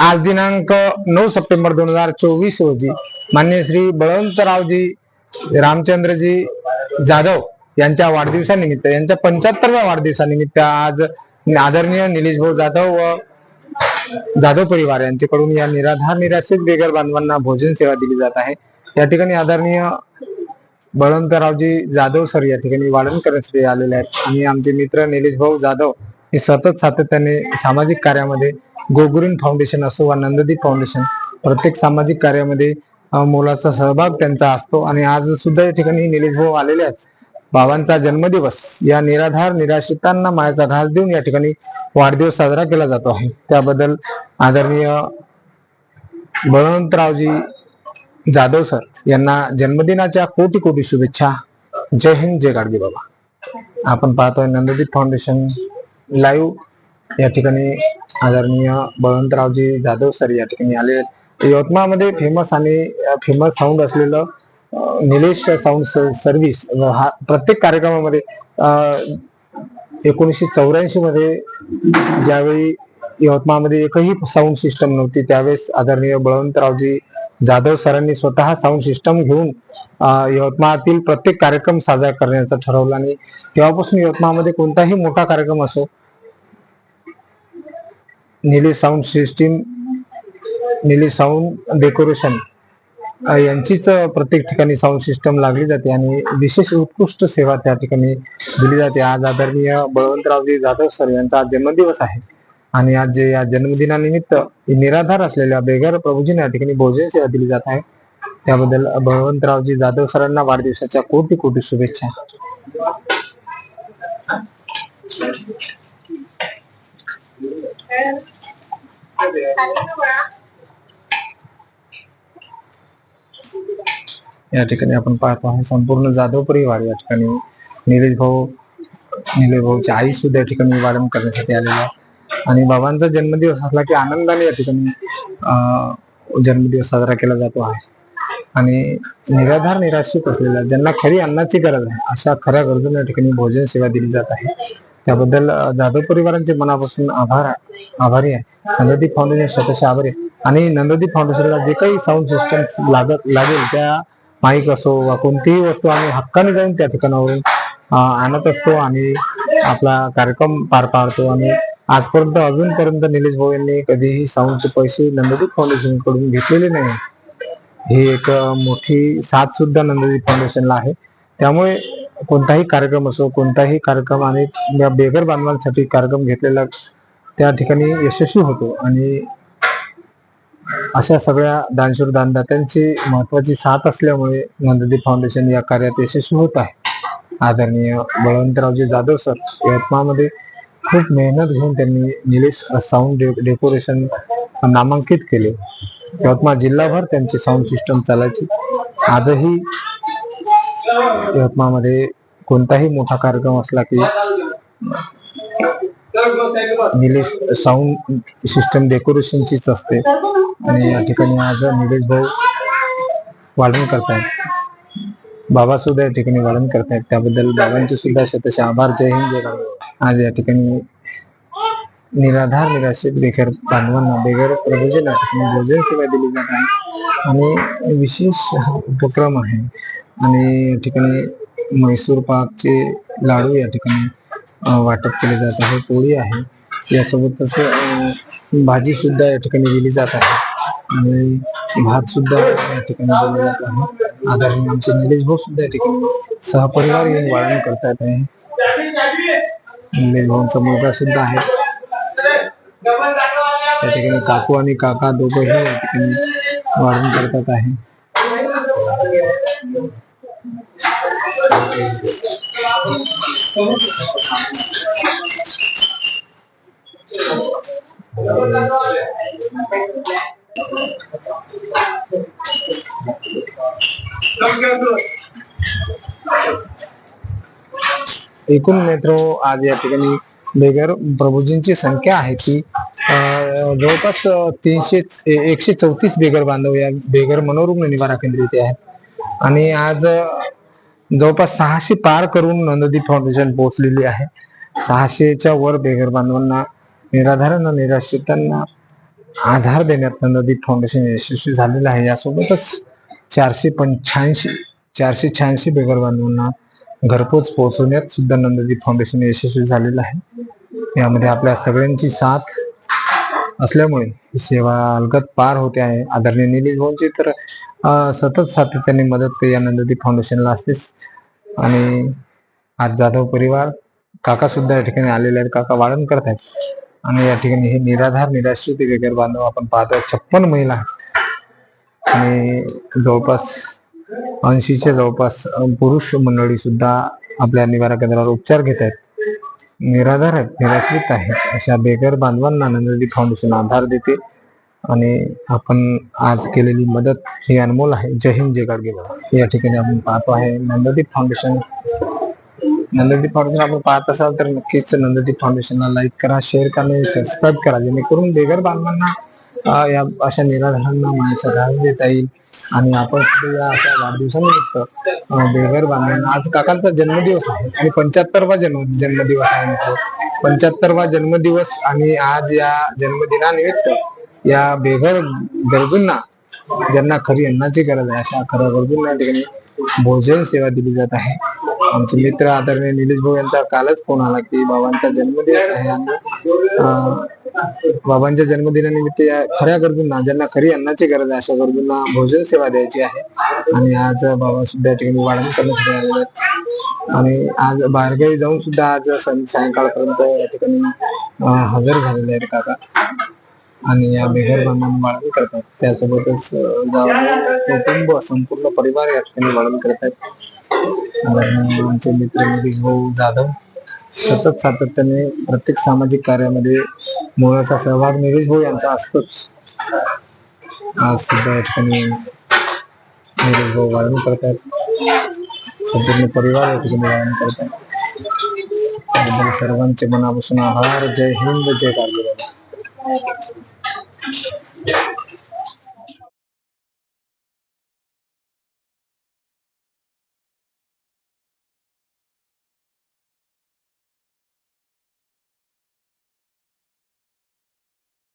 आज दिनांक नऊ सप्टेंबर दोन हजार चोवीस रोजी मान्य श्री बळवंतरावजी रामचंद्रजी जाधव यांच्या वाढदिवसानिमित्त यांच्या पंच्याहत्तरव्या वाढदिवसानिमित्त आज आदरणीय निलेश भाऊ जाधव व जाधव परिवार यांच्याकडून या निराधार निराश्रित बेगर बांधवांना भोजन सेवा दिली जात आहे. या ठिकाणी आदरणीय बळवंतरावजी जाधव सर या ठिकाणी वाढण करण्यासाठी आलेले आहेत. आणि आमचे मित्र निलेश भाऊ जाधव हे सतत सातत्याने सामाजिक कार्यामध्ये गोगुरीन फाउंडेशन असो वा नंददीप फाउंडेशन प्रत्येक सामाजिक कार्यामध्ये मोलाचा सहभाग त्यांचा असतो. आणि आज सुद्धा या ठिकाणी निलेश भाऊ आलेले आहेत. बाबांचा जन्मदिवस या निराधार निराश्रितांना मायाचा घास देऊन या ठिकाणी वाढदिवस साजरा केला जातो आहे. त्याबद्दल आदरणीय बळवंतरावजी जाधव सर यांना जन्मदिनाच्या कोटी कोटी शुभेच्छा. जय हिंद जय गाडगे बाबा. आपण पाहतोय नंददीप फाउंडेशन लाईव्ह या ठिकाणी आदरणीय बळवंतरावजी जाधव सर या ठिकाणी आले यवतमाळमध्ये फेमस आणि फेमस साऊंड असलेलं निलेश साऊंड सर्व्हिस हा प्रत्येक कार्यक्रमामध्ये एकोणीसशे चौऱ्याऐंशी मध्ये ज्यावेळी यवतमाळमध्ये एकही साऊंड सिस्टम नव्हती त्यावेळेस आदरणीय बळवंतरावजी जाधव सरांनी स्वतः साऊंड सिस्टम घेऊन यवतमाळातील प्रत्येक कार्यक्रम साजरा करण्याचं ठरवलं. आणि तेव्हापासून यवतमाळमध्ये कोणताही मोठा कार्यक्रम असो Nilesh sound system Nilesh sound decoration यांचीच प्रत्येक ठिकाणी साऊंड सिस्टम लागली जाते आणि विशेष उत्कृष्ट सेवा त्या ठिकाणी दिली जाते. आज आदरणीय बळवंतरावजी जाधव सर यांचा आज जन्मदिवस आहे आणि आज जे या जन्मदिनानिमित्त निराधार असलेल्या बेघर प्रभूजींना या ठिकाणी भोजन सेवा दिली जात आहे. त्याबद्दल बळवंतरावजी जाधव सरांना वाढदिवसाच्या कोटी कोटी शुभेच्छा. या ठिकाणी आपण पाहतो आहे संपूर्ण जाधव परिवार या ठिकाणी निलेश भाऊ निलेश भाऊची आई सुद्धा या ठिकाणी वाढण करण्यासाठी आलेली आहे. आणि बाबांचा जन्मदिवस असला की आनंदाने या ठिकाणी अं, जन्मदिवस साजरा केला जातो आहे. आणि निराधार निराश्रित असलेल्या ज्यांना खरी अन्नाची गरज आहे अशा खऱ्या गरजूंना या ठिकाणी भोजन सेवा दिली जात आहे. त्याबद्दल जाधव परिवारांचे मनापासून आभार आभारी आहे. नंददीप फाउंडेशन स्वतःचे आभारी आहे. आणि नंददीप फाउंडेशनला जे काही साऊंड सिस्टम लागत लागेल त्या माईक असो वा कोणतीही वस्तू आम्ही हक्काने जाऊन त्या ठिकाणावरून आणत असतो आणि आपला कार्यक्रम पार पाडतो. आणि आजपर्यंत अजूनपर्यंत निलेश भाऊ यांनी कधीही साऊंडचे पैसे नंददीप फाउंडेशनकडून घेतलेले नाही. ही एक मोठी साथ सुद्धा नंददीप फाउंडेशनला आहे. त्यामुळे कोणताही कार्यक्रम असो कोणताही कार्यक्रम आणि या बेघर बांधवांसाठी कार्यक्रम घेतलेला त्या ठिकाणी यशस्वी होतो. आणि अशा सगळ्या दानशूर दानदात्यांची महत्वाची साथ असल्यामुळे नंददीप फाउंडेशन या कार्यात यशस्वी होत आहे. आदरणीय बळवंतरावजी जाधव सर यवतमाळमध्ये खूप मेहनत घेऊन त्यांनी निलेश साऊंड डेकोरेशन नामांकित केले. यवतमाळ जिल्हाभर त्यांची साऊंड सिस्टम चालायची. आजही यवतमाळमध्ये कोणताही मोठा कार्यक्रम असला की निलेश साऊंड सिस्टम डेकोरेशनचीच असते. आणि या ठिकाणी आज निलेश भाऊ वाढण करतायत. बाबा सुद्धा या ठिकाणी वाढण करतायत. त्याबद्दल बाबांचे सुद्धा शतशे आभार. जय हिंद जय आज या ठिकाणी निराधार निराश्रित बेघर बांधवांना बेघर प्रभोजन या ठिकाणी भोजन सेवा दिली जात आहे. आणि विशेष उपक्रम आहे. आणि या ठिकाणी म्हैसूर पाकचे लाडू या ठिकाणी वाटप केले जात आहे. पोळी आहे. यासोबतच भाजी सुद्धा या ठिकाणी दिली जात आहे. आणि भात सुद्धा या ठिकाणी दिला जात आहे. आदरणीय आमचे निलेश भाऊ सुद्धा या ठिकाणी सहपरिवार येऊन वाळण करतात आहे निलेश भाऊंचा मुलगा सुद्धा आहे. त्या ठिकाणी काकू आणि काका दोघंही या ठिकाणी वाढण करतात आहे. एकूण मित्र आज या ठिकाणी बेघर प्रभूजींची संख्या आहे ती जवळपास तीनशे एकशे चौतीस बेघर बांधव या बेघर मनोरुग्ण निवारा केंद्र इथे आहेत. आणि आज जवळपास सहाशे पार करून नंददीप फाउंडेशन पोहोचलेली आहे. सहाशेच्या वर बेघर बांधवांना निराधारांना निराश्रितांना आधार देण्यात नंददीप फाउंडेशन यशस्वी झालेलं आहे. यासोबतच चारशे पंच्याऐंशी चारशे शहाऐंशी बेघर बांधवांना घरपोच पोहोचवण्यात सुद्धा नंददीप फाउंडेशन यशस्वी झालेलं आहे. यामध्ये आपल्या सगळ्यांची साथ असल्यामुळे ही सेवा अलगत पार होते आहे. आदरणीय निलेश भाऊंची तर सतत सातत्याने मदत या नंददी फाउंडेशनला असतेच आणि आज जाधव परिवार काका सुद्धा या ठिकाणी आलेले आहेत. काका वाढण करत आहेत आणि या ठिकाणी हे निराधार निराश्रित बेगर बांधव आपण पाहतोय छप्पन महिला आहेत. आणि जवळपास ऐंशीच्या जवळपास पुरुष मंडळी सुद्धा आपल्या निवारा केंद्रावर उपचार घेत आहेत. निराधार आहेत निराश्रित आहेत. अशा बेघर बांधवांना नंददी फाउंडेशन आधार देते. आणि आपण आज केलेली मदत ही अनमोल आहे. जय हिंद जय गाडगे या ठिकाणी आपण पाहतो आहे नंददीप फाउंडेशन. नंददीप फाउंडेशन आपण पाहत असाल तर नक्कीच नंददीप फाउंडेशनला लाईक करा शेअर करा आणि सबस्क्राईब करा. जेणेकरून बेघर बांधवांना या अशा निराधारांना मायाचा घास देता येईल. आणि आपण या अशा वाढदिवसानिमित्त बेघर बांधवांना आज काकांचा जन्मदिवस आहे आणि पंच्याहत्तरवा जन्म जन्मदिवस आहे पंच्याहत्तरवा जन्मदिवस आणि आज या जन्मदिनानिमित्त या बेघर गरजूंना ज्यांना खरी अन्नाची गरज आहे अशा खऱ्या गरजूंना या ठिकाणी भोजन सेवा दिली जात आहे. आमचे मित्र आदरणीय निलेश भाऊ यांचा कालच फोन आला की बाबांचा जन्मदिवस आहे आणि बाबांच्या जन्मदिनानिमित्त या खऱ्या गरजूंना ज्यांना खरी अन्नाची गरज आहे अशा गरजूंना भोजन सेवा द्यायची आहे. आणि आज बाबा सुद्धा या ठिकाणी वाढण करण्यासाठी आलेले आहेत. आणि आज बाहेरगावी जाऊन सुद्धा आज सं- सायंकाळपर्यंत या ठिकाणी हजर झालेले आहेत काका. आणि या बेघर बांधवांना वाढण करतात त्यासोबतच कुटुंब संपूर्ण परिवार या ठिकाणी वाढण करतात आणि आमचे मित्र भाऊ जाधव सतत सातत्याने प्रत्येक सामाजिक कार्यामध्ये मोलाचा सहभाग निलेश भाऊ यांचा असतोच. आज सुद्धा या ठिकाणी निलेश भाऊ वाढण करतात संपूर्ण परिवार या ठिकाणी वाढण करतात त्याबद्दल सर्वांचे मनापासून आभार. जय हिंद जय कारगिल 哦。